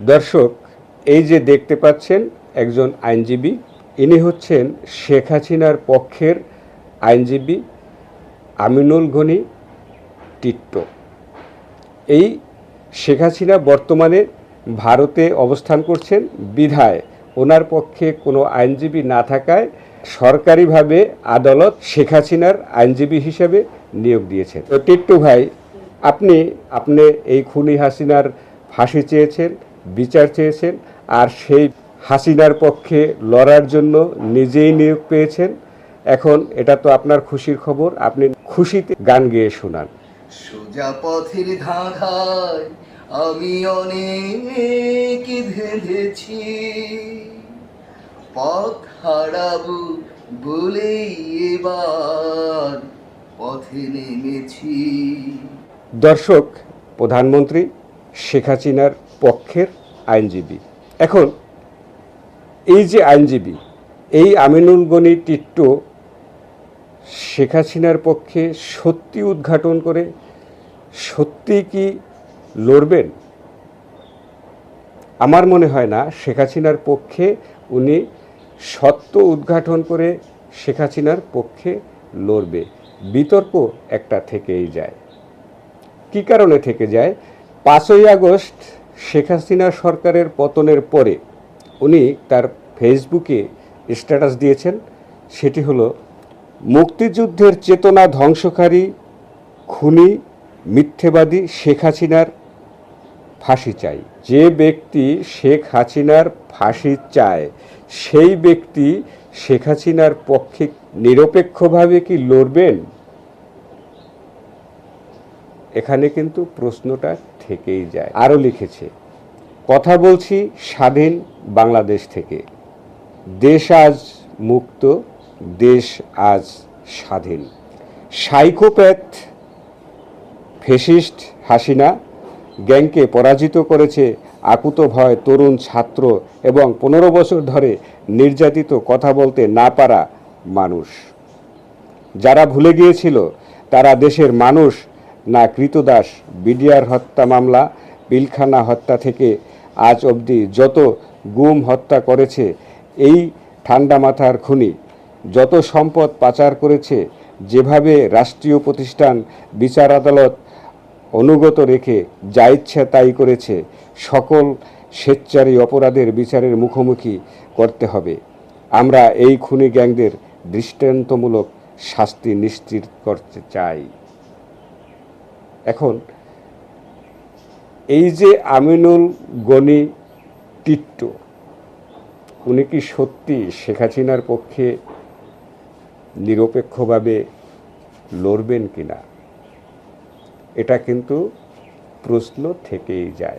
দর্শক, এই যে দেখতে পাচ্ছেন একজন আইনজীবী, ইনি হচ্ছেন শেখ হাসিনার পক্ষের আইনজীবী আমিনুল গনি টিট্টো। এই শেখ হাসিনা বর্তমানে ভারতে অবস্থান করছেন, বিধায় ওনার পক্ষে কোনো আইনজীবী না থাকায় সরকারিভাবে আদালত শেখ হাসিনার আইনজীবী হিসেবে নিয়োগ দিয়েছেন। তো টিট্টু ভাই, আপনি আপনি এই খুনি হাসিনার ফাঁসি চেয়েছেন বিচার চেয়েছেন আর সেই হাসিনার পক্ষে লড়ার জন্য নিজেই নিয়োগ পেয়েছেন। এখন এটা তো আপনার খুশির খবর আপনি খুশিতে গান গেয়ে শোনান। সোজা পথের ধাঁধায় আমি অনেক ধেঁধেছি পথ হারাবো বলেই এবার পথে নেমেছি। দর্শক প্রধানমন্ত্রী শেখ হাসিনার পক্ষের আইনজীবী। এখন, এই যে আইনজীবী, এই আমিনুল গনি টিট্টো শেখ হাসিনার পক্ষে সত্যি উদ্ঘাটন করে সত্যি কি লড়বেন? আমার মনে হয় না, শেখ হাসিনার পক্ষে উনি সত্য উদ্ঘাটন করে শেখ হাসিনার পক্ষে লড়বে। বিতর্ক একটা থেকেই যায়। কি কারণে থেকে যায়? পাঁচই আগস্ট শেখ হাসিনা সরকারের পতনের পরে উনি তার ফেসবুকে স্ট্যাটাস দিয়েছেন, সেটি হলো, মুক্তিযুদ্ধের চেতনা ধ্বংসকারী, খুনি, মিথ্যেবাদী শেখ হাসিনার ফাঁসি চাই। যে ব্যক্তি শেখ হাসিনার ফাঁসি চায়, সেই ব্যক্তি শেখ হাসিনার পক্ষে নিরপেক্ষভাবে কি লড়বেন? এখানে কিন্তু প্রশ্নটা থেকেই যায়। আরও লিখেছে, কথা বলছি স্বাধীন বাংলাদেশ থেকে। দেশ আজ মুক্ত, দেশ আজ স্বাধীন। সাইকোপ্যাথ, ফেসিস্ট হাসিনা গ্যাংকে পরাজিত করেছে আকুত ভয় তরুণ ছাত্র এবং পনেরো বছর ধরে নির্যাতিত কথা বলতে না পারা মানুষ। যারা ভুলে গিয়েছিল, তারা দেশের মানুষ না কৃতদাস, বিডিআর হত্যা মামলা, পিলখানা হত্যা থেকে আজ অবধি যত গুম হত্যা করেছে, এই ঠান্ডা মাথার খুনি, যত সম্পদ পাচার করেছে, যেভাবে রাষ্ট্রীয় প্রতিষ্ঠান, বিচার আদালত অনুগত রেখে যা ইচ্ছা তাই করেছে, সকল স্বেচ্ছারী অপরাধের বিচারের মুখোমুখি করতে হবে। আমরা এই খুনি গ্যাংদের দৃষ্টান্তমূলক শাস্তি নিশ্চিত করতে চাই। এখন, এই যে আমিনুল গনি তিত্ত, উনি কি সত্যি শেখ হাসিনার পক্ষে নিরপেক্ষভাবে লড়বেন কিনা? এটা কিন্তু প্রশ্ন থেকেই যায়।